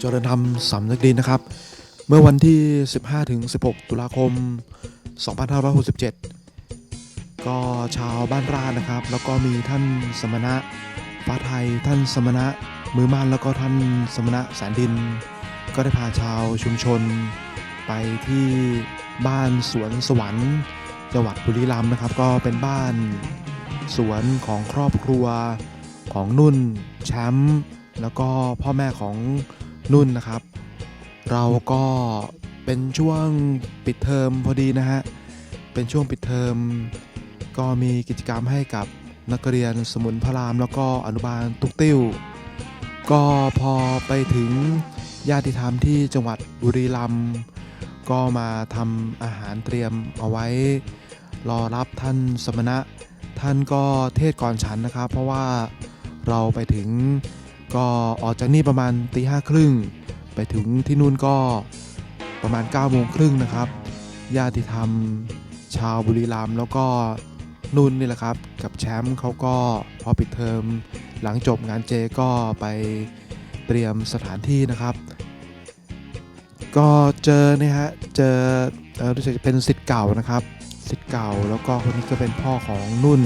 เจริญธรรมสำนึกดีนะครับ เมื่อวันที่ 15-16 ตุลาคม 2567 ก็ชาวบ้านราชนะครับ แล้วก็มีท่านสมณะฟ้าไทย ท่านสมณะมือมันแล้วก็ท่านสมณะแสนดิน ก็ได้พาชาวชุมชน ไปที่บ้านสวนสวรรค์จังหวัดบุรีรัมย์นะครับ ก็เป็นบ้านสวนของครอบครัวของนุ่นแชมป์แล้วก็พ่อแม่ของ นุ่นนะครับ เราก็เป็นช่วงปิดเทอมพอดีนะฮะ เป็นช่วงปิดเทอมก็มีกิจกรรมให้กับนักเรียนสมุนพระรามแล้วก็อนุบาลตุกติ้ว ก็พอไปถึงญาติธรรมที่จังหวัดบุรีรัมย์ก็มาทำอาหารเตรียมเอาไว้ รอรับท่านสมณะ ท่านก็เทศก่อนฉันนะครับ เพราะว่าเราไปถึง ก็ออกจากนี่ประมาณตีห้าครึ่งไปถึงที่นู่นก็ประมาณ9ก้าโมงครึ่งนะครับญาติธรรม ชาวบุรีรัมย์แล้วก็นุ่นนี่แหละครับ กับแชมป์เขาก็พอปิดเทอมหลังจบงานเจก็ไปเตรียมสถานที่นะครับ ก็เจอเนี่ยฮะเจอเอ่อรู้สึกจะเป็นสิทธิ์เก่านะครับสิทธิ์เก่าแล้วก็คนนี้ก็เป็นพ่อของนุ่น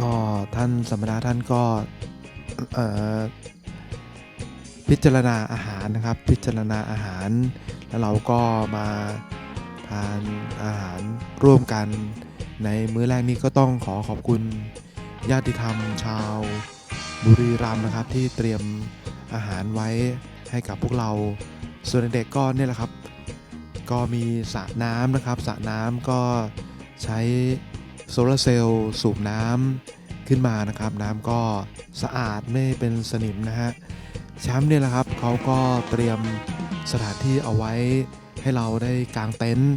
ก็ท่านสมณะท่านก็ พิจารณาอาหารนะครับ พิจารณาอาหาร แล้วเราก็มาทานอาหารร่วมกัน ในมื้อแรกนี้ก็ต้องขอขอบคุณญาติธรรมชาวบุรีรัมย์นะครับ ที่เตรียมอาหารไว้ให้กับพวกเรา ส่วนเด็กก็เนี่ยแหละครับ ก็มีสระน้ำนะครับสระน้ำก็ใช้โซลาร์เซลล์สูบน้ำ ขึ้นมานะครับ น้ำก็สะอาดไม่เป็นสนิมนะฮะแชมป์เนี่ยแหละครับเขาก็เตรียมสถานที่เอาไว้ให้เราได้กางเต็นท์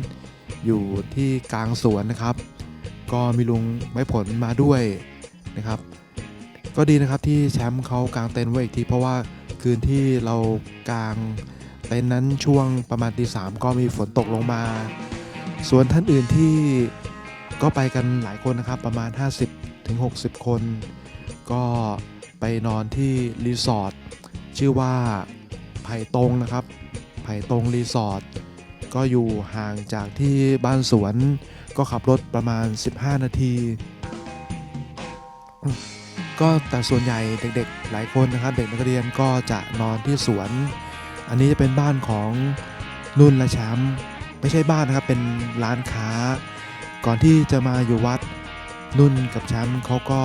อยู่ที่กลางสวนนะครับ ก็มีลุงไม้ผลมาด้วยนะครับ ก็ดีนะครับที่แชมป์เขากางเต็นท์ไว้อีกทีเพราะว่าคืนที่เรากางเต็นท์นั้นช่วงประมาณตีสามก็มีฝนตกลงมา ส่วนท่านอื่นที่ก็ไปกันหลายคนนะครับประมาณ 50 ถึง 60 คน ก็ไปนอนที่รีสอร์ทชื่อว่าไผ่ตรงนะครับ ไผ่ตรงรีสอร์ทก็อยู่ห่างจากที่บ้านสวนก็ขับรถประมาณ 15 นาที ก็แต่ส่วนใหญ่เด็กๆ หลายคนนะครับ เด็กนักเรียนก็จะนอนที่สวน อันนี้จะเป็นบ้านของนุ่นและแชมป์ไม่ใช่บ้านนะครับเป็นร้านค้า ก่อนที่จะมาอยู่วัด นุ่นกับแชมป์เขาก็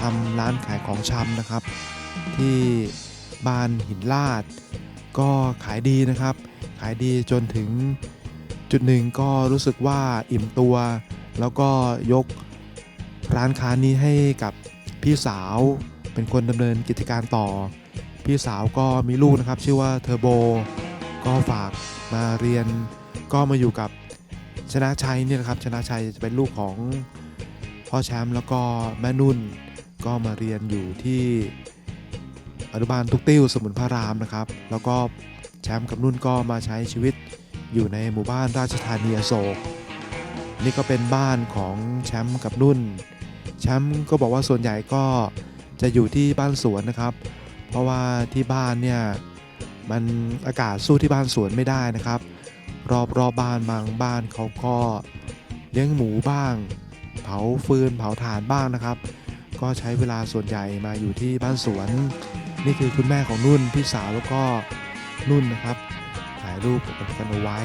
ทำร้านขายของชำนะครับ ที่บ้านหินลาด ก็ขายดีนะครับ ขายดีจนถึงจุดหนึ่งก็รู้สึกว่าอิ่มตัว แล้วก็ยกร้านค้านี้ให้กับพี่สาวเป็นคนดำเนินกิจการต่อ พี่สาวก็มีลูกนะครับ ชื่อว่าเทอร์โบ ก็ฝากมาเรียนก็มาอยู่กับชนะชัยเนี่ยนะครับ ชนะชัยจะเป็นลูกของ พ่อแชมป์แล้วก็แม่นุ่นก็มาเรียนอยู่ที่อนุบาลทุกติ้วสมุนพระรามนะครับ แล้วก็แชมป์กับนุ่นก็มาใช้ชีวิตอยู่ในหมู่บ้านราชธานีอโศกนี่ก็เป็นบ้านของแชมป์กับนุ่น แชมป์ก็บอกว่าส่วนใหญ่ก็จะอยู่ที่บ้านสวนนะครับ เพราะว่าที่บ้านเนี่ยมันอากาศสู้ที่บ้านสวนไม่ได้นะครับ รอบรอบบ้านบางบ้านเขาก็เลี้ยงหมูบ้าง เผาฟืนเผาถ่านบ้างนะครับ ก็ใช้เวลาส่วนใหญ่มาอยู่ที่บ้านสวน นี่คือคุณแม่ของนุ่นพี่สาวแล้วก็นุ่นนะครับ ถ่ายรูปกันเอาไว้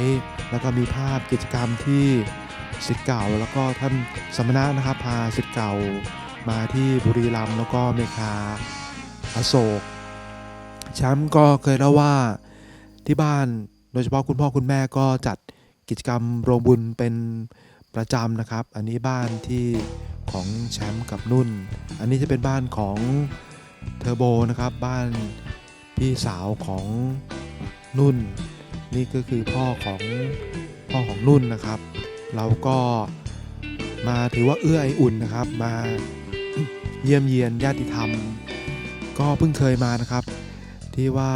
แล้วก็มีภาพกิจกรรมที่สิทธิ์เก่า แล้วก็ท่านสมณะนะครับพาสิทธิ์เก่ามาที่บุรีรัมย์แล้วก็เมคาอโศกแชมป์ก็เคยเล่าว่าที่บ้านโดยเฉพาะคุณพ่อคุณแม่ก็จัดกิจกรรมโรงบุญเป็น ประจำนะครับ อันนี้บ้านที่ของแชมป์กับนุ่น อันนี้จะเป็นบ้านของเทอร์โบนะครับ บ้านพี่สาวของนุ่น นี่ก็คือพ่อของพ่อของนุ่นนะครับ เราก็มาถือว่าเอื้อไออุ่นนะครับ มาเยี่ยมเยียนญาติธรรม ก็เพิ่งเคยมานะครับ ที่ว่า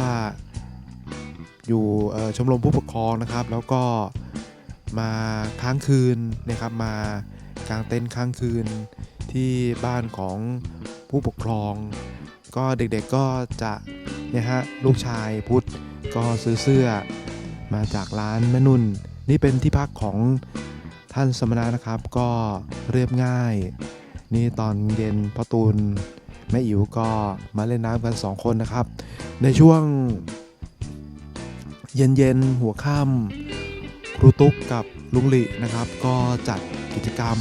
อยู่ชมรมผู้ปกครองนะครับ แล้วก็ มาค้างคืนนะครับมากางเต็นท์ค้างคืนที่บ้านของผู้ปกครอง ก็เด็กๆก็จะเนี่ยฮะลูกชายพุทธก็ซื้อเสื้อมาจากร้านแม่นุ่น นี่เป็นที่พักของท่านสมณะนะครับ ก็เรียบง่าย นี่ตอนเย็นพ่อตูนแม่อิ๋วก็มาเล่นน้ำกันสองคนนะครับ ในช่วงเย็นๆหัวค่ำ ครูตุ๊กกับลุงหลินะครับ ก็จัดกิจกรรม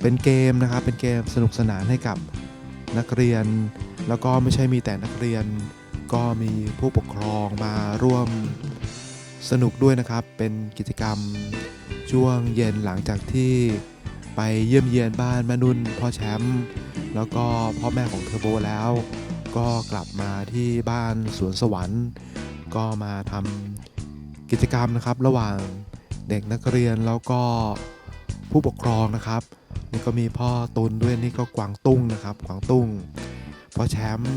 เป็นเกมนะครับ เป็นเกมสนุกสนานให้กับนักเรียน แล้วก็ไม่ใช่มีแต่นักเรียน ก็มีผู้ปกครองมาร่วมสนุกด้วยนะครับ เป็นกิจกรรมช่วงเย็นหลังจากที่ไปเยี่ยมเยียนบ้านแม่นุ่นพ่อแชมป์แล้วก็พ่อแม่ของเทอร์โบแล้ว ก็กลับมาที่บ้านสวนสวรรค์ ก็มาทำ กิจกรรมนะครับระหว่างเด็กนักเรียนแล้วก็ผู้ปกครองนะครับ นี่ก็มีพ่อตุนด้วยนี่ก็กวางตุ้งนะครับ กวางตุ้งพ่อแชมป์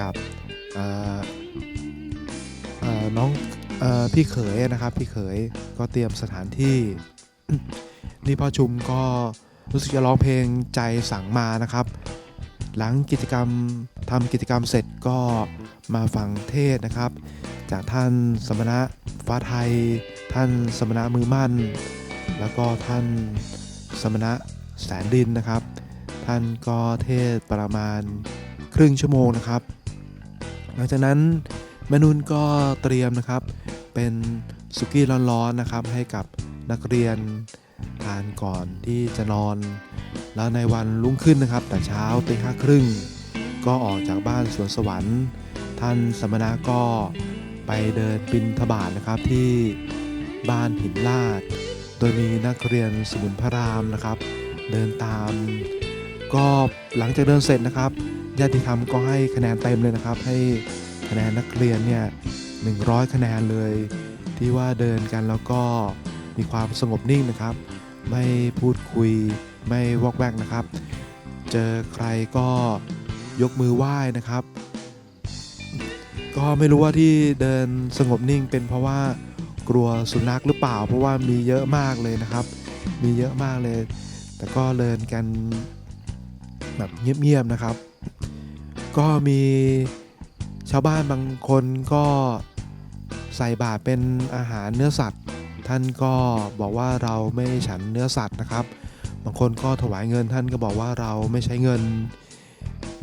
กับน้องออพี่เขยนะครับ พี่เขยก็เตรียมสถานที่ นี่พ่อชุมก็รู้สึกจะร้องเพลงใจสั่งมานะครับ หลังกิจกรรมทำกิจกรรมเสร็จก็มาฟังเทศนะครับ จากท่านสมณะฟ้าไทย ท่านสมณะมือมั่น แล้วก็ท่านสมณะแสนดินนะครับ ท่านก็เทศประมาณครึ่งชั่วโมงนะครับ หลังจากนั้นแม่นุ่นก็เตรียมนะครับ เป็นสุกี้ร้อนๆนะครับ ให้กับนักเรียนทานก่อนที่จะนอน แล้วในวันรุ่งขึ้นนะครับ แต่เช้าตีห้าครึ่งก็ออกจากบ้านสวนสวรรค์ ท่านสมณะก็ ไปเดินบินทบาทนะครับที่บ้านหินลาด โดยมีนักเรียนสมุนพระรามนะครับ เดินตาม ก็หลังจากเดินเสร็จนะครับญาติธรรมก็ให้คะแนนเต็มเลยนะครับ ให้คะแนนนักเรียนเนี่ย100 คะแนนเลย ที่ว่าเดินกันแล้วก็มีความสงบนิ่งนะครับ ไม่พูดคุยไม่วอกแวกนะครับ เจอใครก็ยกมือไหว้นะครับ ก็ไม่รู้ว่าที่เดินสงบนิ่งเป็นเพราะว่ากลัวสุนัขหรือเปล่า เพราะว่ามีเยอะมากเลยนะครับ มีเยอะมากเลย แต่ก็เดินกันแบบเงียบๆนะครับ ก็มีชาวบ้านบางคนก็ใส่บาตรเป็นอาหารเนื้อสัตว์ ท่านก็บอกว่าเราไม่ฉันเนื้อสัตว์นะครับ บางคนก็ถวายเงินท่านก็บอกว่าเราไม่ใช้เงิน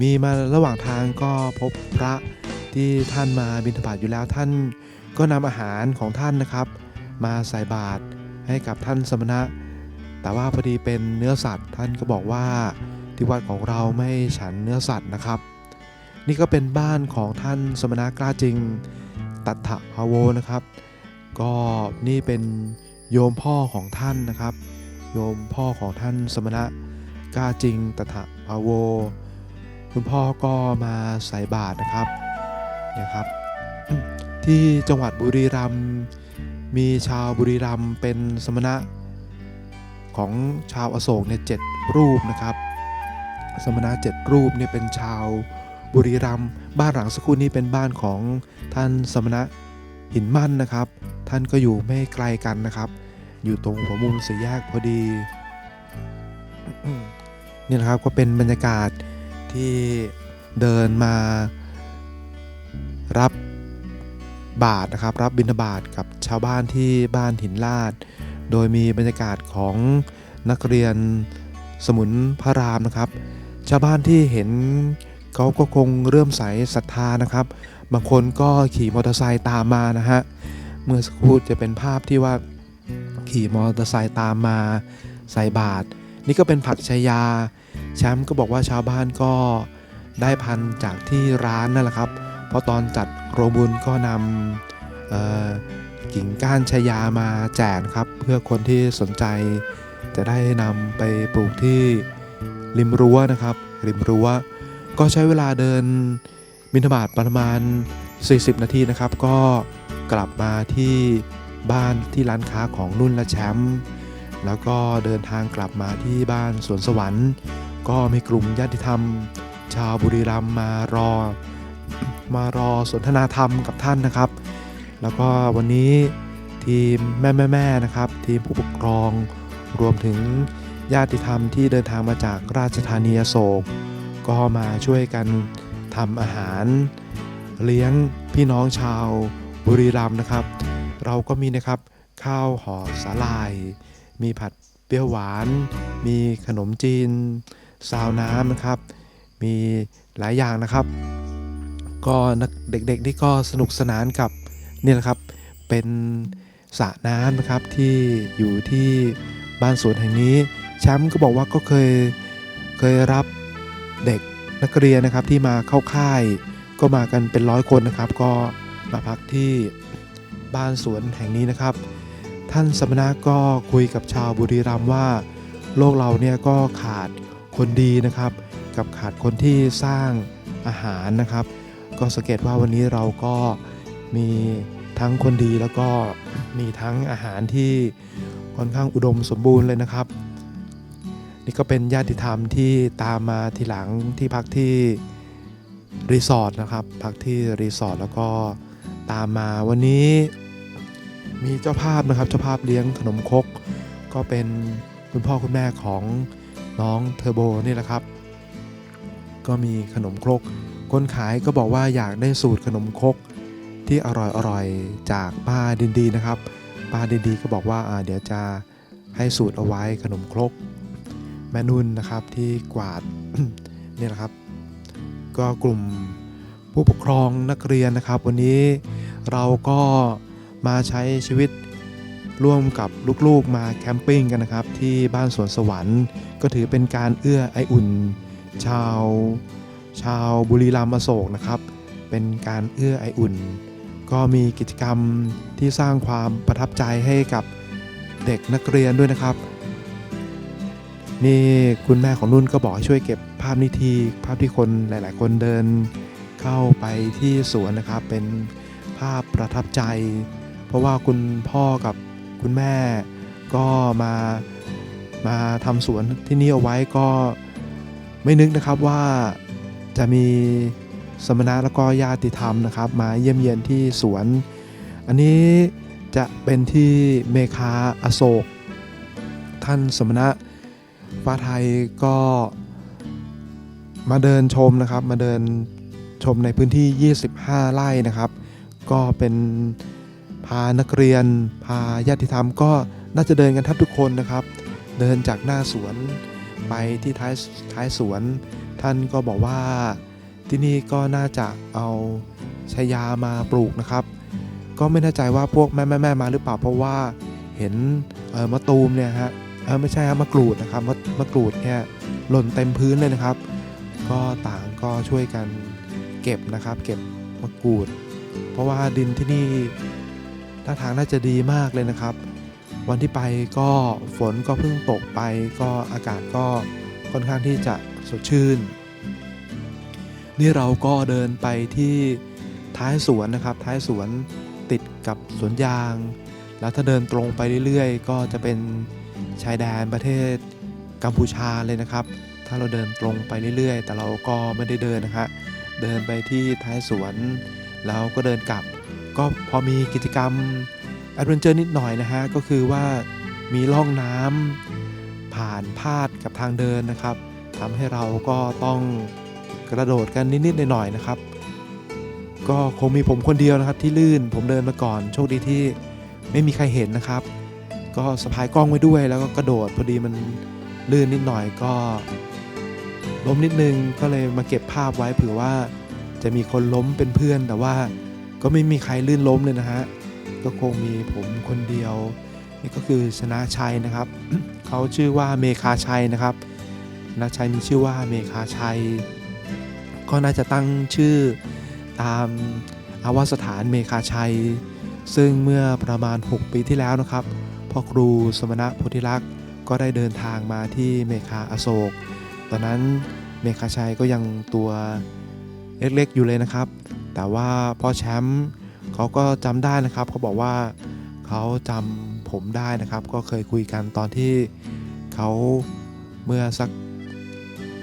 มีมาระหว่างทางก็พบพระ ที่ท่านมาบิณฑบาตอยู่แล้วท่านก็นำอาหารของท่านนะครับ มาใส่บาตรให้กับท่านสมณะ แต่ว่าพอดีเป็นเนื้อสัตว์ท่านก็บอกว่าที่วัดของเราไม่ฉันเนื้อสัตว์นะครับ นี่ก็เป็นบ้านของท่านสมณะกล้าจริงตัทธภาโวนะครับ ก็นี่เป็นโยมพ่อของท่านนะครับ โยมพ่อของท่านสมณะกล้าจริงตัทธภาโว คุณพ่อก็มาใส่บาตรนะครับ นี่ยครับ ที่จังหวัดบุรีรัมย์มีชาวบุรีรัมย์เป็นสมณะของชาวอโศกเนี่ยเจ็ดรูปนะครับ สมณะเจ็ดรูปเนี่ยเป็นชาวบุรีรัมย์บ้านหลังสักครู่นี้เป็นบ้านของท่านสมณะหินมั่นนะครับ ท่านก็อยู่ไม่ไกลกันนะครับ อยู่ตรงหัวมุมสี่แยกพอดีนี่นะครับก็เป็นบรรยากาศที่เดินมา รับบาทนะครับ รับบิณฑบาตกับชาวบ้านที่บ้านหินลาด โดยมีบรรยากาศของนักเรียนสมุนพระรามนะครับ ชาวบ้านที่เห็นเขาก็คงเริ่มใสศรัทธานะครับ บางคนก็ขี่มอเตอร์ไซค์ตามมานะฮะเมื่อสักครู่จะเป็นภาพที่ว่าขี่มอเตอร์ไซค์ตามมาใส่บาตรนี่ก็เป็นผักชายาแชมป์ก็บอกว่าชาวบ้านก็ได้พันจากที่ร้านนั่นแหละครับ ราะตอนจัดโรงบุญก็นำกิ่งก้านชายามาแจกนะครับ เพื่อคนที่สนใจ จะได้นำไปปลูกที่ริมรั้วนะครับ ริมรั้ว ก็ใช้เวลาเดินบิณฑบาตประมาณ 40 นาทีนะครับ ก็กลับมาที่บ้านที่ร้านค้าของนุ่นและแชมป์แล้วก็เดินทางกลับมาที่บ้านสวนสวรรค์ ก็มีกลุ่มญาติธรรม ชาวบุรีรัมย์มารอ มารอสนทนาธรรมกับท่านนะครับ แล้วก็วันนี้ทีมแม่แม่แม่ๆนะครับ ทีมผู้ปกครองรวมถึงญาติธรรมที่เดินทางมาจากราชธานีอโศก ก็มาช่วยกันทำอาหาร เลี้ยงพี่น้องชาวบุรีรัมย์นะครับ เราก็มีนะครับข้าวห่อสาลาย มีผัดเปรี้ยวหวาน มีขนมจีน ซาวน้ำนะครับ มีหลายอย่างนะครับ ก็นักเด็กๆนี่ก็สนุกสนานกับนี่แหละครับเป็นสระน้ำนะครับที่อยู่ที่บ้านสวนแห่งนี้แชมป์ก็บอกว่าก็เคยเคยรับเด็กนักเรียนนะครับที่มาเข้าค่ายก็มากันเป็นร้อยคนนะครับ ก็มาพักที่บ้านสวนแห่งนี้นะครับ ท่านสมณะก็คุยกับชาวบุรีรัมย์ว่า โลกเราเนี่ยก็ขาดคนดีนะครับ กับขาดคนที่สร้างอาหารนะครับ ก็สังเกตว่าวันนี้เราก็มีทั้งคนดีแล้วก็มีทั้งอาหารที่ค่อนข้างอุดมสมบูรณ์เลยนะครับ นี่ก็เป็นญาติธรรมที่ตามมาทีหลังที่พักที่รีสอร์ทนะครับพักที่รีสอร์ทแล้วก็ตามมาวันนี้มีเจ้าภาพนะครับเจ้าภาพเลี้ยงขนมครกก็เป็นคุณพ่อคุณแม่ของน้องเทอร์โบนี่แหละครับ ก็มีขนมครก คนขายก็บอกว่าอยากได้สูตรขนมครกที่อร่อยอร่อยจากป้าดินดีนะครับ ป้าดินดีก็บอกว่าอ่าเดี๋ยวจะให้สูตรเอาไว้ขนมครกแม่นุ่นนะครับที่กวาดนี่แหละครับ ก็กลุ่มผู้ปกครองนักเรียนนะครับ วันนี้เราก็มาใช้ชีวิตร่วมกับลูกๆมาแคมปิ้งกันนะครับ ที่บ้านสวนสวรรค์ ก็ถือเป็นการเอื้อไออุ่น ชาว ชาวบุรีรัมย์อโศกนะครับ เป็นการเอื้อไออุ่น ก็มีกิจกรรมที่สร้างความประทับใจให้กับเด็กนักเรียนด้วยนะครับ นี่คุณแม่ของนุ่นก็บอกให้ช่วยเก็บภาพนิทีภาพที่คนหลาย ๆ คนเดินเข้าไปที่สวนนะครับ เป็นภาพประทับใจ เพราะว่าคุณพ่อกับคุณแม่ก็มามาทำสวนที่นี่เอาไว้ก็ไม่นึกนะครับว่า จะมีสมณะแล้วก็ญาติธรรมนะครับ มาเยี่ยมเยียนที่สวน อันนี้จะเป็นที่เมคาอโศก ท่านสมณะฟ้าไทยก็มาเดินชมนะครับ มาเดินชมในพื้นที่ 25 ไร่นะครับ ก็เป็นพานักเรียน พาญาติธรรมก็น่าจะเดินกันแทบทุกคนนะครับ เดินจากหน้าสวนไปที่ท้ายท้ายสวน ท่านก็บอกว่าที่นี่ก็น่าจะเอาชายามาปลูกนะครับ ก็ไม่แน่ใจว่าพวกแม่แม่แม่มาหรือเปล่าเพราะว่าเห็นเออมะตูมเนี่ยฮะเออไม่ใช่ครับมะกรูดนะครับมะมะกรูดเนี่ยหล่นเต็มพื้นเลยนะครับ ก็ต่างก็ช่วยกันเก็บนะครับ เก็บมะกรูด เพราะว่าดินที่นี่ท่าทางน่าจะดีมากเลยนะครับ วันที่ไปก็ฝนก็เพิ่งตกไป ก็อากาศก็ค่อนข้างที่จะ สดชื่น นี่เราก็เดินไปที่ท้ายสวนนะครับ ท้ายสวนติดกับสวนยาง แล้วถ้าเดินตรงไปเรื่อยๆ ก็จะเป็นชายแดนประเทศกัมพูชาเลยนะครับ ถ้าเราเดินตรงไปเรื่อยๆ แต่เราก็ไม่ได้เดินนะฮะเดินไปที่ท้ายสวน แล้วก็เดินกลับ ก็พอมีกิจกรรมแอดเวนเจอร์นิดหน่อยนะฮะ ก็คือว่ามีล่องน้ำผ่านพาดกับทางเดินนะครับ ทำให้เราก็ต้องกระโดดกันนิดๆหน่อยๆนะครับ ก็คงมีผมคนเดียวนะครับที่ลื่นผมเดินมาก่อน โชคดีที่ไม่มีใครเห็นนะครับ ก็สะพายกล้องไว้ด้วย แล้วก็กระโดดพอดีมันลื่นนิดหน่อยก็ล้มนิดนึงก็เลยมาเก็บภาพไว้เผื่อว่าจะมีคนล้มเป็นเพื่อนแต่ว่าก็ไม่มีใครลื่นล้มเลยนะฮะก็คงมีผมคนเดียว นี่ก็คือชนะชัยนะครับ เขาชื่อว่าเมคาชัยนะครับ ชนะชัยมีชื่อว่าเมคาชัย ก็น่าจะตั้งชื่อตามอาวสถานเมคาชัย ซึ่งเมื่อประมาณ 6 ปีที่แล้วนะครับพ่อครูสมณะโพธิลักษ์ก็ได้เดินทางมาที่เมคาอโศก ตอนนั้นเมคาชัยก็ยังตัวเล็กๆอยู่เลยนะครับ แต่ว่าพ่อแชมป์เขาก็จำได้นะครับเขาบอกว่าเขาจำผมได้นะครับ ก็เคยคุยกันตอนที่เขาเมื่อสัก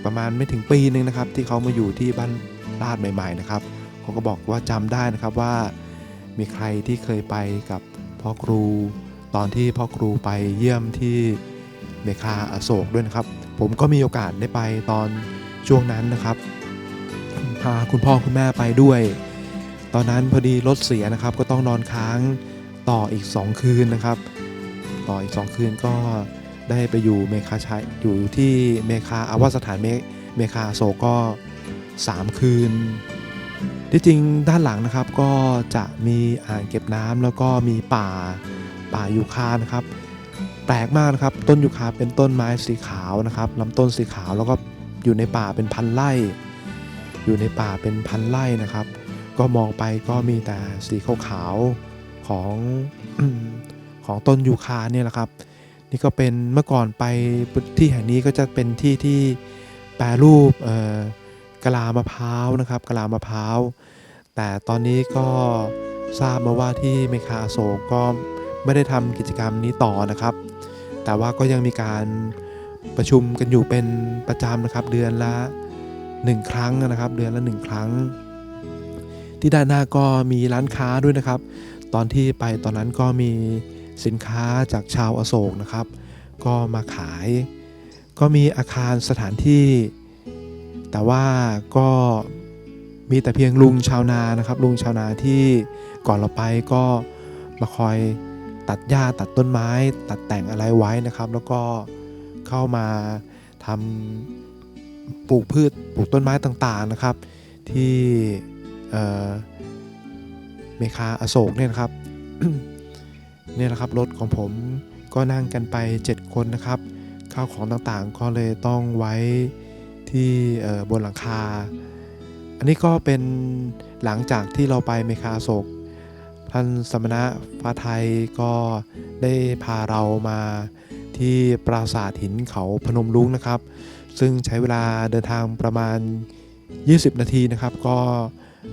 ประมาณไม่ถึงปีหนึงนะครับ ที่เขามาอยู่ที่บ้านลาดใหม่ ๆ นะครับเขาก็บอกว่าจำได้นะครับว่า มีใครที่เคยไปกับพ่อครู ตอนที่พ่อครูไปเยี่ยมที่เมคาอโศกด้วยนะครับ ผมก็มีโอกาสได้ไปตอนช่วงนั้นนะครับพพาคุณพ่อคุณแม่ไปด้วย ตอนนั้นพอดีรถเสียนะครับ ก็ต้องนอนค้างต่ออีก 2 คืนนะครับ ต่ออีก 2 คืนก็ ได้ไปอยู่เมคาชัยอยู่ที่เมคาอาวาสถานเมเมคาโศกก็ 3 คืน ที่จริงด้านหลังนะครับก็จะมีอ่างเก็บน้ำแล้วก็มีป่าป่ายูคานะครับ แปลกมากนะครับต้นยูคาเป็นต้นไม้สีขาวนะครับลำต้นสีขาวแล้วก็อยู่ในป่าเป็นพันไร่ อยู่ในป่าเป็นพันไร่นะครับ ก็มองไปก็มีแต่สีขาวๆของของต้นยูคาเนี่ยแหละครับ นี่ก็เป็นเมื่อก่อนไปที่แห่งนี้ก็จะเป็นที่ที่แปรรูปกะลามะพร้าวนะครับกะลามะพร้าว แต่ตอนนี้ก็ทราบมาว่าที่เมคาโศกก็ไม่ได้ทำกิจกรรมนี้ต่อนะครับ แต่ว่าก็ยังมีการประชุมกันอยู่เป็นประจำนะครับ เดือนละ 1 ครั้งนะครับ เดือนละ 1 ครั้ง ที่ด้านหน้าก็มีร้านค้าด้วยนะครับ ตอนที่ไปตอนนั้นก็มี สินค้าจากชาวอโศกนะครับ ก็มาขาย ก็มีอาคารสถานที่ แต่ว่าก็มีแต่เพียงลุงชาวนานะครับ ลุงชาวนาที่ก่อนเราไปก็มาคอยตัดหญ้าตัดต้นไม้ ตัดแต่งอะไรไว้นะครับ แล้วก็เข้ามาทำปลูกพืชปลูกต้นไม้ต่างๆนะครับ ที่เเมคาอโศกเนี่ยนะครับ นี่แหละครับรถของผมก็นั่งกันไป 7 คนนะครับ ข้าวของต่างๆ ก็เลยต้องไว้ที่บนหลังคา อันนี้ก็เป็นหลังจากที่เราไปเมคาโศกท่านสมณะฟ้าไทยก็ได้พาเรามาที่ปราสาทหินเขาพนมรุ้งนะครับ ซึ่งใช้เวลาเดินทางประมาณ 20 นาทีนะครับ ก็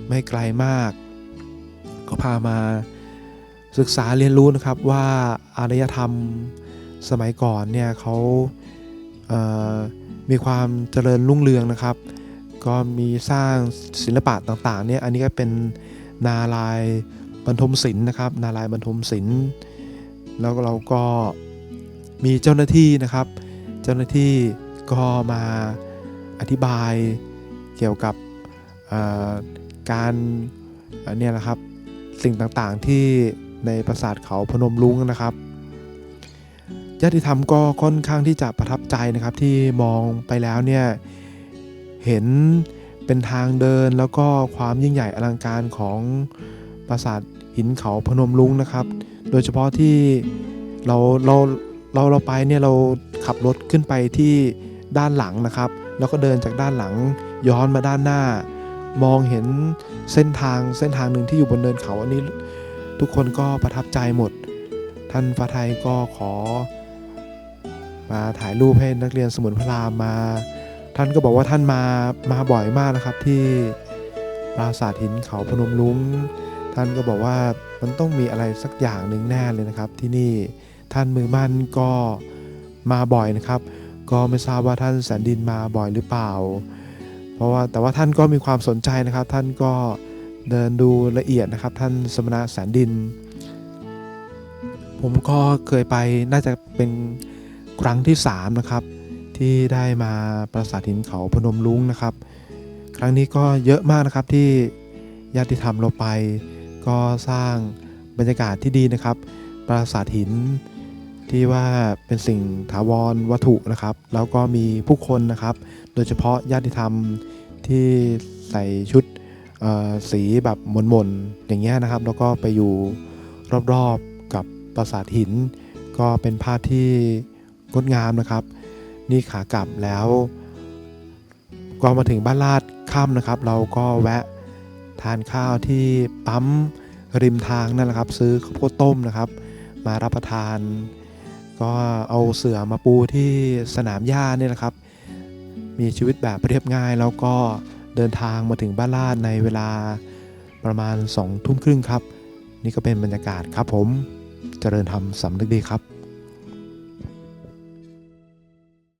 ไม่ไกลมาก ก็พามา ศึกษาเรียนรู้นะครับว่าอารยธรรมสมัยก่อนเนี่ยเขาเมีความเจริญรุ่งเรืองนะครับ ก็มีสร้างศิลปะต่างๆเนี่ยอันนี้ก็เป็นนาลายบรรทมศิลป์นะครับ นาลายบรรทมศิลป์แล้วเราก็มีเจ้าหน้าที่นะครับ เจ้าหน้าที่ก็มาอธิบายเกี่ยวกับการเอ่อเนี่ยนะครับสิ่งต่างๆที่ ในปราสาทเขาพนมรุ้งนะครับญาติธรรมก็ค่อนข้างที่จะประทับใจนะครับที่มองไปแล้วเนี่ยเห็นเป็นทางเดินแล้วก็ความยิ่งใหญ่อลังการของปราสาทหินเขาพนมรุ้งนะครับ โดยเฉพาะที่เราเราเราเราไปเนี่ยเราขับรถขึ้นไปที่ด้านหลังนะครับ แล้วก็เดินจากด้านหลังย้อนมาด้านหน้า มองเห็นเส้นทางเส้นทางหนึ่งที่อยู่บนเนินเขาอันนี้ ทุกคนก็ประทับใจหมด ท่านฟ้าไทยก็ขอ มาถ่ายรูปให้นักเรียนสมุนพระรามมา ท่านก็บอกว่าท่านมามาบ่อยมากนะครับที่ปราสาทหินเขาพนมรุ้งท่านก็บอกว่ามันต้องมีอะไรสักอย่างหนึ่งแน่เลยนะครับ ที่นี่ท่านมือมั่นก็มาบ่อยนะครับ ก็ไม่ทราบว่าท่านแสนดินมาบ่อยหรือเปล่า เพราะว่าแต่ว่าท่านก็มีความสนใจนะครับ ท่านก็ เดินดูละเอียดนะครับ ท่านสมณะแสนดิน ผมก็เคยไปน่าจะเป็นครั้งที่ 3 นะครับ ที่ได้มาปราสาทหินเขาพนมรุ้งนะครับ ครั้งนี้ก็เยอะมากนะครับที่ญาติธรรมเราไป ก็สร้างบรรยากาศที่ดีนะครับ ปราสาทหินที่ว่าเป็นสิ่งถาวรวัตถุนะครับ แล้วก็มีผู้คนนะครับ โดยเฉพาะญาติธรรมที่ใส่ชุด สีแบบมนๆอย่างเงี้ยนะครับ แล้วก็ไปอยู่รอบๆกับปราสาทหิน ก็เป็นภาพที่งดงามนะครับ นี่ขากลับแล้วก็มาถึงบ้านลาดค่ำนะครับ เราก็แวะทานข้าวที่ปั๊มริมทางนั่นแหละครับ ซื้อข้าวโพดต้มนะครับ มารับประทาน ก็เอาเสื่อมาปูที่สนามหญ้านี่ยนะครับ มีชีวิตแบบเรียบง่ายแล้วก็ เดินทางมาถึงบ้านลาดในเวลาประมาณ2ทุ่มครึ่งครับ นี่ก็เป็นบรรยากาศครับผมเจริญธรรมสำนึกดีครับ